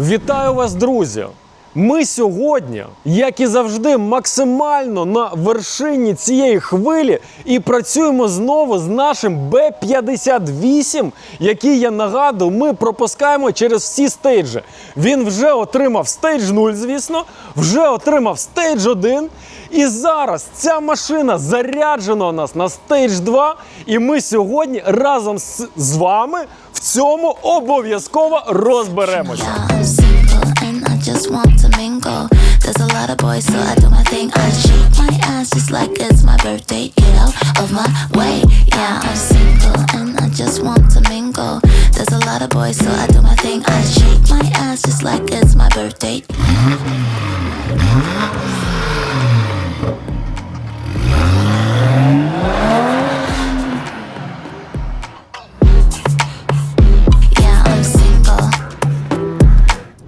Вітаю вас, друзі! Ми сьогодні, як і завжди, максимально на вершині цієї хвилі і працюємо знову з нашим Б-58, який я нагадую, ми пропускаємо через всі стейджі. Він вже отримав стейдж 0, звісно, вже отримав стейдж 1. І зараз ця машина заряджена у нас на стейдж 2. І ми сьогодні разом з, з вами в цьому обов'язково розберемося. There's a lot of boys, so I do my thing. I shake my ass just like it's my birthday. Get out of my way. Yeah, I'm single and I just want to mingle. There's a lot of boys, so I do my thing. I shake my ass just like it's my birthday. Yeah, I'm single.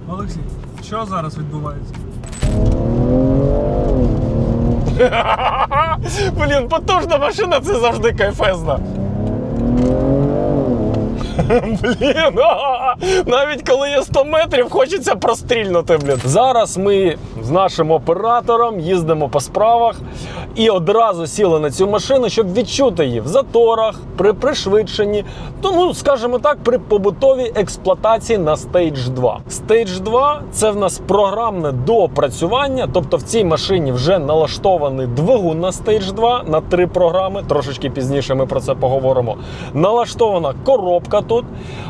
Олексій, що зараз відбувається? Блін, потужна машина це завжди кайфезна. Блін, навіть коли є 100 метрів, хочеться прострільнути. Блін. Зараз ми з нашим оператором їздимо по справах і одразу сіли на цю машину, щоб відчути її в заторах, при пришвидшенні, тому, скажімо так, при побутовій експлуатації на Stage 2. Stage 2 це в нас програмне доопрацювання, тобто в цій машині вже налаштований двигун на Stage 2 на три програми. Трошечки пізніше ми про це поговоримо. Налаштована коробка тут.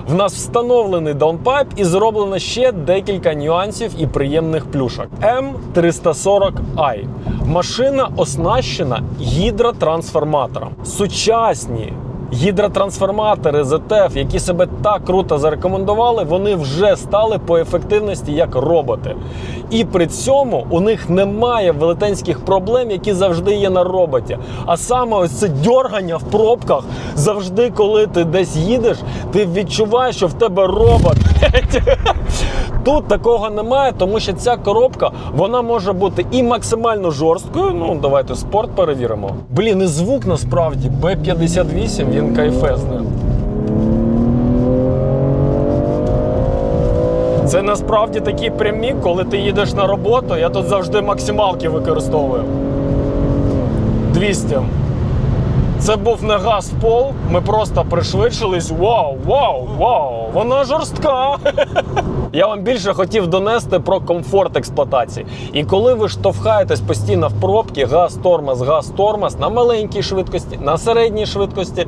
В нас встановлений даунпайп і зроблено ще декілька нюансів і приємних плюшок. М340i. Машина оснащена гідротрансформатором. Сучасні гідротрансформатори ZTF, які себе так круто зарекомендували, вони вже стали по ефективності як роботи. І при цьому у них немає велетенських проблем, які завжди є на роботі. А саме ось це дьоргання в пробках завжди, коли ти десь їдеш, ти відчуваєш, що в тебе робот. Тут такого немає, тому що ця коробка вона може бути і максимально жорсткою. Ну, давайте спорт перевіримо. Блін, і звук насправді B58 він кайфезний. Це насправді такі прямі, коли ти їдеш на роботу. Я тут завжди максималки використовую. 200. Це був не газ в пол. Ми просто пришвидшились. Вау, вау, вау! Вона жорстка. Я вам більше хотів донести про комфорт експлуатації. І коли ви штовхаєтесь постійно в пробки, газ, тормоз, газ, тормоз на маленькій швидкості, на середній швидкості, е,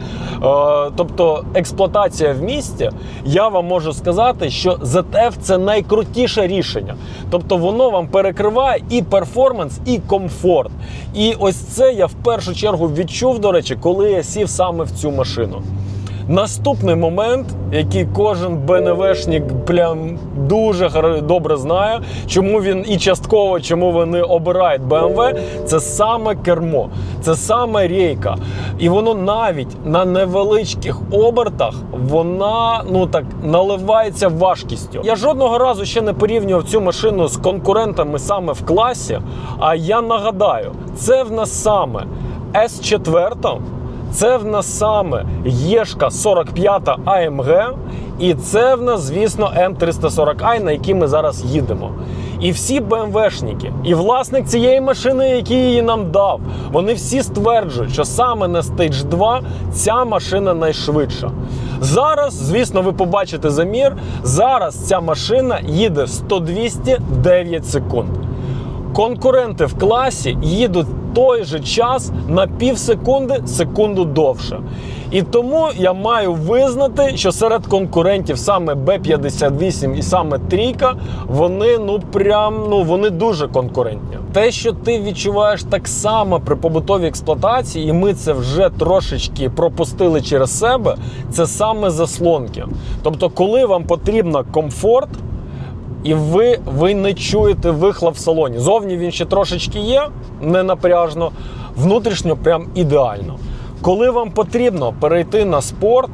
тобто експлуатація в місті, я вам можу сказати, що ZF це найкрутіше рішення. Тобто воно вам перекриває і перформанс, і комфорт. І ось це я в першу чергу відчув, до речі, коли я сів саме в цю машину. Наступний момент, який кожен БНВшник прям дуже добре знає, чому він і частково чому вони обирають BMW, це саме кермо, це саме рейка. І воно навіть на невеличких обертах вона ну так наливається важкістю. Я жодного разу ще не порівнював цю машину з конкурентами саме в класі. А я нагадаю, це в нас саме S4. Це в нас саме Єшка 45 AMG, і це в нас, звісно, М340i, на якій ми зараз їдемо. І всі БМВшники, і власник цієї машини, який її нам дав, вони всі стверджують, що саме на Stage 2 ця машина найшвидша. Зараз, звісно, ви побачите замір. Зараз ця машина їде 100-200 9 секунд. Конкуренти в класі їдуть той же час на пів секунди, секунду довше. І тому я маю визнати, що серед конкурентів саме Б58 і саме Трійка, вони ну прям ну вони дуже конкурентні. Те, що ти відчуваєш так само при побутовій експлуатації, і ми це вже трошечки пропустили через себе, це саме заслонки. Тобто, коли вам потрібно комфорт, і ви, ви не чуєте вихлоп в салоні. Зовні він ще трошечки є, не напряжно, внутрішньо прям ідеально. Коли вам потрібно перейти на спорт,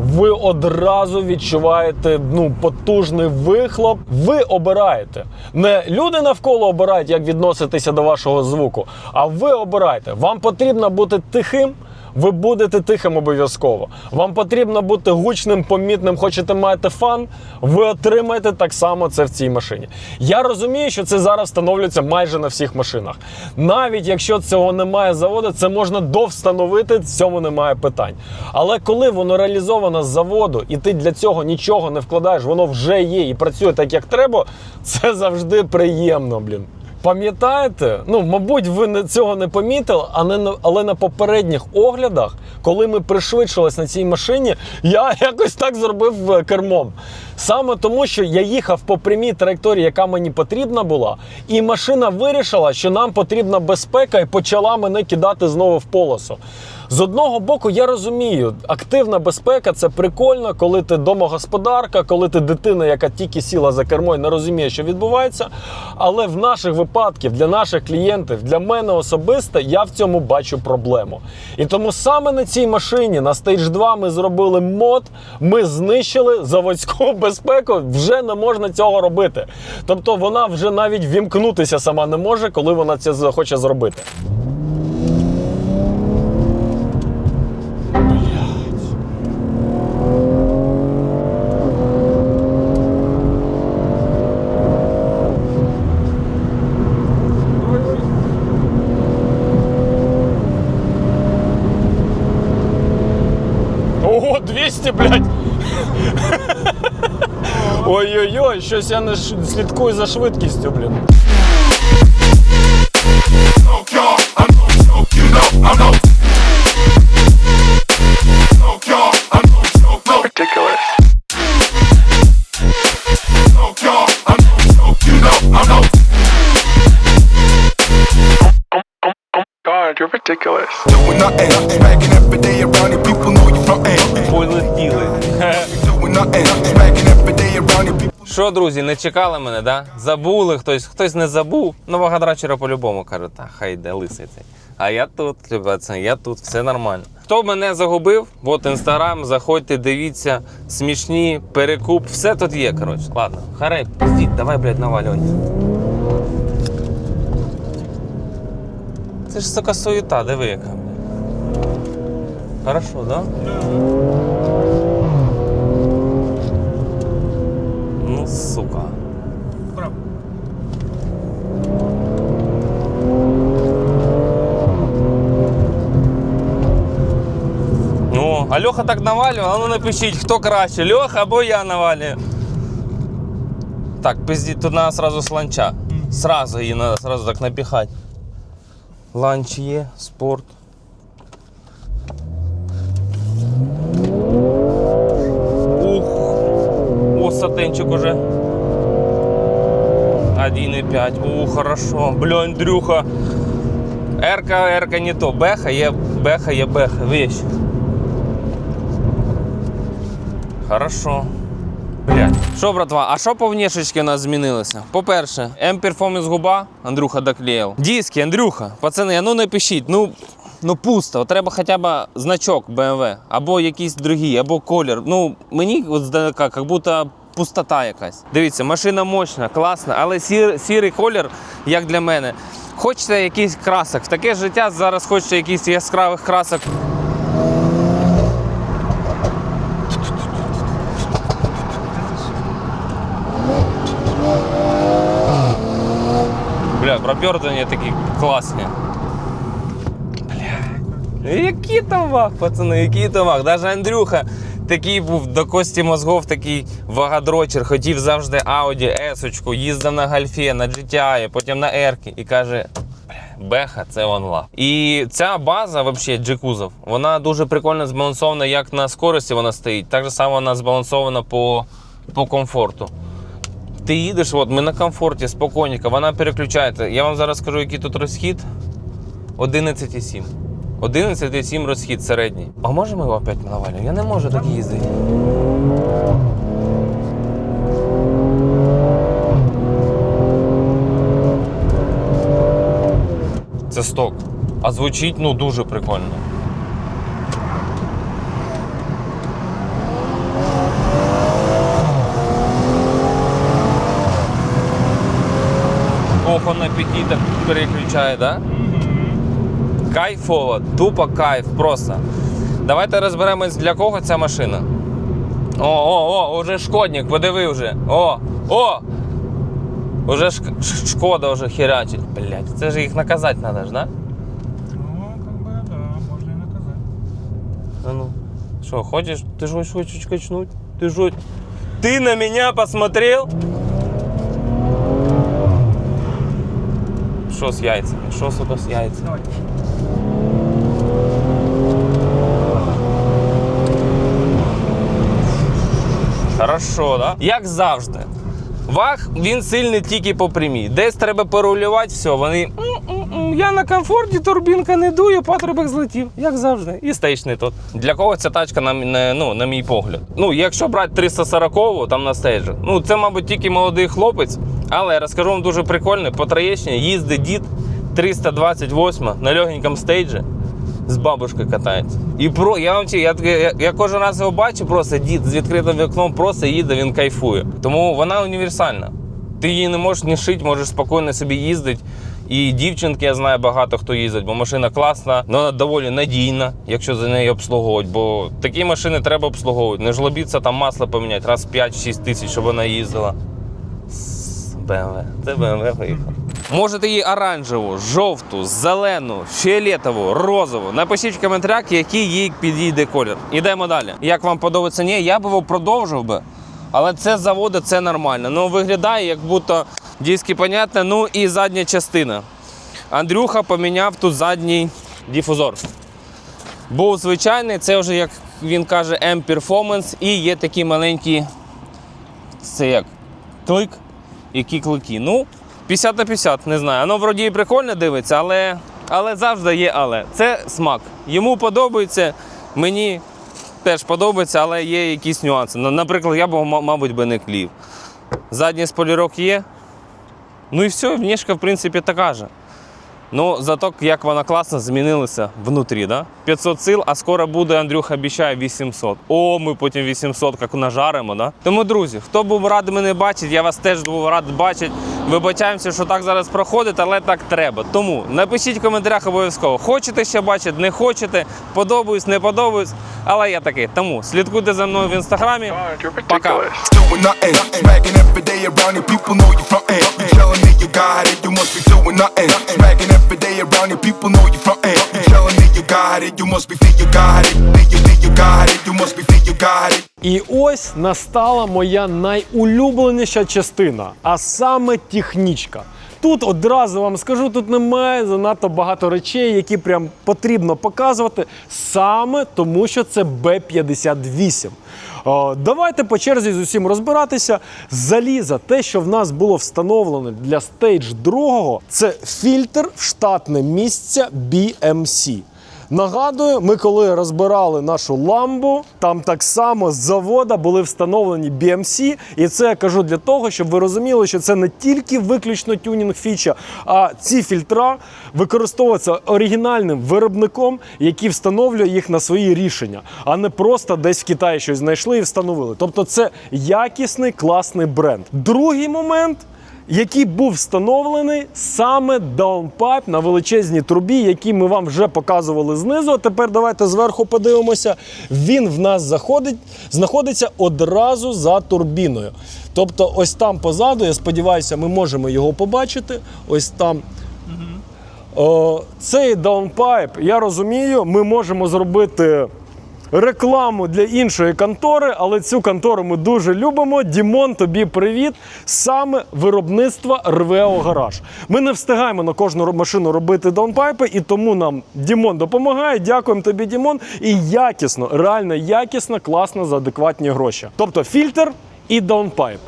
ви одразу відчуваєте ну, потужний вихлоп. Ви обираєте. Не люди навколо обирають, як відноситися до вашого звуку, а ви обираєте. Вам потрібно бути тихим, ви будете тихим обов'язково. Вам потрібно бути гучним, помітним, хочете маєте фан, ви отримаєте так само це в цій машині. Я розумію, що це зараз встановлюється майже на всіх машинах. Навіть якщо цього немає заводу, це можна довстановити, в цьому немає питань. Але коли воно реалізовано з заводу, і ти для цього нічого не вкладаєш, воно вже є і працює так, як треба, це завжди приємно, блін. Пам'ятаєте? Ну, мабуть, ви цього не помітили, але на попередніх оглядах, коли ми пришвидшились на цій машині, я якось так зробив е, кермом. Саме тому, що я їхав по прямій траєкторії, яка мені потрібна була, і машина вирішила, що нам потрібна безпека, і почала мене кидати знову в полосу. З одного боку, я розумію, активна безпека це прикольно, коли ти домогосподарка, коли ти дитина, яка тільки сіла за кермо і не розуміє, що відбувається. Але в наших випадках, для наших клієнтів, для мене особисто, я в цьому бачу проблему. І тому саме на цій машині на Stage 2 ми зробили мод, ми знищили заводську безпеку. Вже не можна цього робити. Тобто вона вже навіть вімкнутися сама не може, коли вона це захоче зробити. Щось я не слідкую за швидкістю, блін. Друзі, не чекали мене, да? Забули хтось, хтось не забув. Нового драчера по-любому каже, та хай йде лисий цей. А я тут, ребята, я тут, все нормально. Хто мене загубив? От інстаграм, заходьте, дивіться, смішні, перекуп, все тут є, коротше. Ладно, харей, піздіть, давай, блядь, навалювай. Це ж сука суєта, диви яка. Хорошо, да? Ну, а Льоха так навалював, а ну напишіть, хто краще, Льоха або я навалюю. Так, пиздіть, тут треба сразу з ланча. Сразу її треба сразу так напіхати. Ланч є, спорт. Ух. О, сатенчик уже. 1,5. Ух, хорошо. Бля, Андрюха. Ерка, ерка не то. Беха є, беха є беха. Вещь. Хорошо. Блядь. Що, братва, а що по внешечки у нас змінилося? По-перше, M-Performance губа, Андрюха доклеїв. Диски, Андрюха, пацани, ну напишіть, ну, ну пусто. Треба хоча б значок BMW, або якийсь другий, або колір. Ну, мені от здалека, як будто пустота якась. Дивіться, машина мощна, класна, але сір, сірий колір, як для мене. Хочете якийсь красок. В таке життя зараз хочеться якихось яскравих красок. Бля, пропертування такі класні. Бля. Який там ваг, пацани, який там ваг. Даже Андрюха такий був до кості мозгов, такий вагадрочер, хотів завжди Audi, S-очку, їздив на гальфі, на GTI, потім на Ерки і каже. Беха, це он лав. І ця база, взагалі, джекузов, вона дуже прикольно збалансована, як на скорості вона стоїть, так само вона збалансована по, по комфорту. Ти їдеш, от ми на комфорті, спокійненько, вона переключається. Я вам зараз скажу, який тут розхід. 11,7. 11,7 розхід середній. А можемо його опять навалювати? Я не можу так їздити. Це сток. А звучить ну дуже прикольно. на пяти так переключає, да? Кайфово, тупо кайф, просто. Давайте розберемось, для кого ця машина. О, о, о, уже шкодник, подиви вже. О, о! Уже шк- ш- шкода вже херячить. Блять, це ж їх наказати треба ж, да? Ну, как бы, да, можно и наказать. А ну. Что, хочешь? Ты же хочешь качнуть? Ты же... Ты на меня посмотрел? Что з яйцями? Що сука, з яйцями? Хорошо, да? Як завжди. Ваг він сильний тільки по прямій. Десь треба перерулювати, все, вони. «М-м-м, Я на комфорті, турбінка не дує, патрубок злетів, як завжди. І стоїш не тут. Для кого ця тачка, на, на, ну, на мій погляд? Ну, якщо брати 340-го там на стейджі, ну це, мабуть, тільки молодий хлопець. Але я розкажу вам дуже прикольно, по Троєщині їздить дід 328 на легенькому стейджі з бабушкою катається. І про я вам я, я, я кожен раз його бачу, просто дід з відкритим вікном просто їде, він кайфує. Тому вона універсальна. Ти її не можеш не шити, можеш спокійно собі їздити. І дівчинки, я знаю багато хто їздить, бо машина класна, вона доволі надійна, якщо за неї обслуговувати. Бо такі машини треба обслуговувати. Не жлобіться там масло поміняти раз 5-6 тисяч, щоб вона їздила. BMW. Це BMW поїхав. Можете її оранжеву, жовту, зелену, фіолетову, розову. Напишіть в коментарях, який їй підійде колір. Ідемо далі. Як вам подобається? Ні, я б його продовжив би. Але це з заводу, це нормально. Ну, виглядає, як будто диски понятно. Ну і задня частина. Андрюха поміняв тут задній дифузор. Був звичайний, це вже, як він каже, M-Performance і є такі маленькі. Це як? Клик. Які клики. Ну, 50 на 50, не знаю. Воно вроді і прикольно дивиться, але, але завжди є але. Це смак. Йому подобається, мені теж подобається, але є якісь нюанси. Наприклад, я б, мабуть, би не клів. Задній спойлерок є. Ну і все, внешка, в принципі, така же. Ну, зато як вона класно змінилася внутрі, да? 500 сил, а скоро буде, Андрюха обіцяє 800. О, ми потім 800 як нажаримо, да? Тому, друзі, хто був радий мене бачити, я вас теж був радий бачити. Вибачаємося, що так зараз проходить, але так треба. Тому напишіть в коментарях обов'язково. Хочете ще бачити, не хочете, подобаюсь, не подобаюсь. Але я такий. Тому слідкуйте за мною в інстаграмі. Пока. І ось настала моя найулюбленіша частина, а саме технічка. Тут одразу вам скажу, тут немає занадто багато речей, які прям потрібно показувати, саме тому, що це Б-58. Давайте по черзі з усім розбиратися. Заліза, те, що в нас було встановлено для стейдж другого, це фільтр в штатне місце BMC. Нагадую, ми коли розбирали нашу ламбу, там так само з завода були встановлені BMC, і це я кажу для того, щоб ви розуміли, що це не тільки виключно тюнінг фіча, а ці фільтра використовуються оригінальним виробником, який встановлює їх на свої рішення, а не просто десь в Китаї щось знайшли і встановили. Тобто, це якісний класний бренд. Другий момент який був встановлений саме даунпайп на величезній трубі, який ми вам вже показували знизу. А тепер давайте зверху подивимося. Він в нас заходить, знаходиться одразу за турбіною. Тобто, ось там позаду, я сподіваюся, ми можемо його побачити. Ось там. О, цей даунпайп, я розумію, ми можемо зробити рекламу для іншої контори, але цю контору ми дуже любимо. Дімон, тобі привіт. Саме виробництва Рвео Гараж. Ми не встигаємо на кожну машину робити даунпайпи, і тому нам Дімон допомагає. Дякуємо тобі, Дімон. І якісно, реально якісно, класно за адекватні гроші. Тобто фільтр і даунпайп.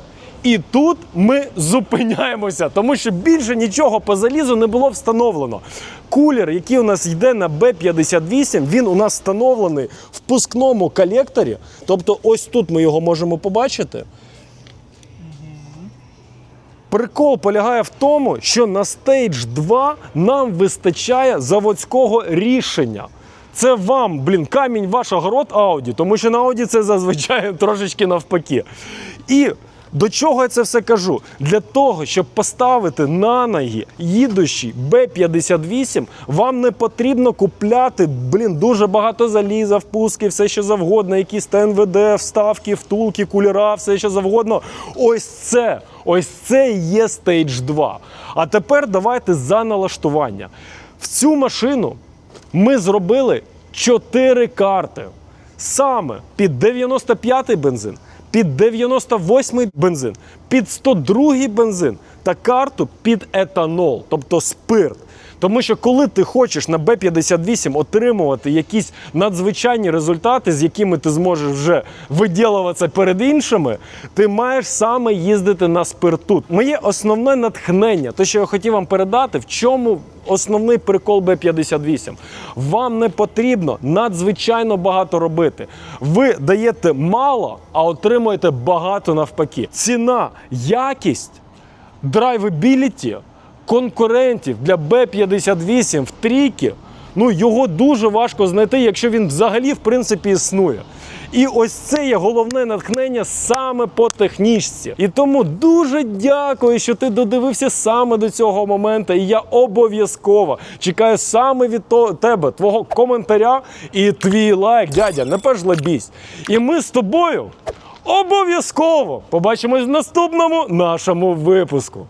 І тут ми зупиняємося, тому що більше нічого по залізу не було встановлено. Кулер, який у нас йде на Б-58, він у нас встановлений в пускному колекторі. Тобто, ось тут ми його можемо побачити. Прикол полягає в тому, що на Stage 2 нам вистачає заводського рішення. Це вам, блін, камінь ваш огород Audi, тому що на Audi це зазвичай трошечки навпаки. І До чого я це все кажу? Для того, щоб поставити на ноги їдущий Б-58, вам не потрібно купляти блін, дуже багато заліза, впуски, все що завгодно, якісь ТНВД, вставки, втулки, кулера, все що завгодно. Ось це, ось це є стейдж 2. А тепер давайте за налаштування. В цю машину ми зробили 4 карти. Саме під 95-й бензин, під 98-й бензин, під 102-й бензин та карту під етанол, тобто спирт. Тому що коли ти хочеш на Б-58 отримувати якісь надзвичайні результати, з якими ти зможеш вже виділуватися перед іншими, ти маєш саме їздити на спирту. Моє основне натхнення, те, що я хотів вам передати, в чому основний прикол Б-58. Вам не потрібно надзвичайно багато робити. Ви даєте мало, а отримуєте багато навпаки. Ціна, якість драйвебіліті конкурентів для Б-58 в трійки, ну його дуже важко знайти, якщо він взагалі в принципі існує. І ось це є головне натхнення саме по технічці. І тому дуже дякую, що ти додивився саме до цього моменту. І я обов'язково чекаю саме від тебе, твого коментаря і твій лайк, дядя, не пережлебісь. І ми з тобою обов'язково побачимось в наступному нашому випуску.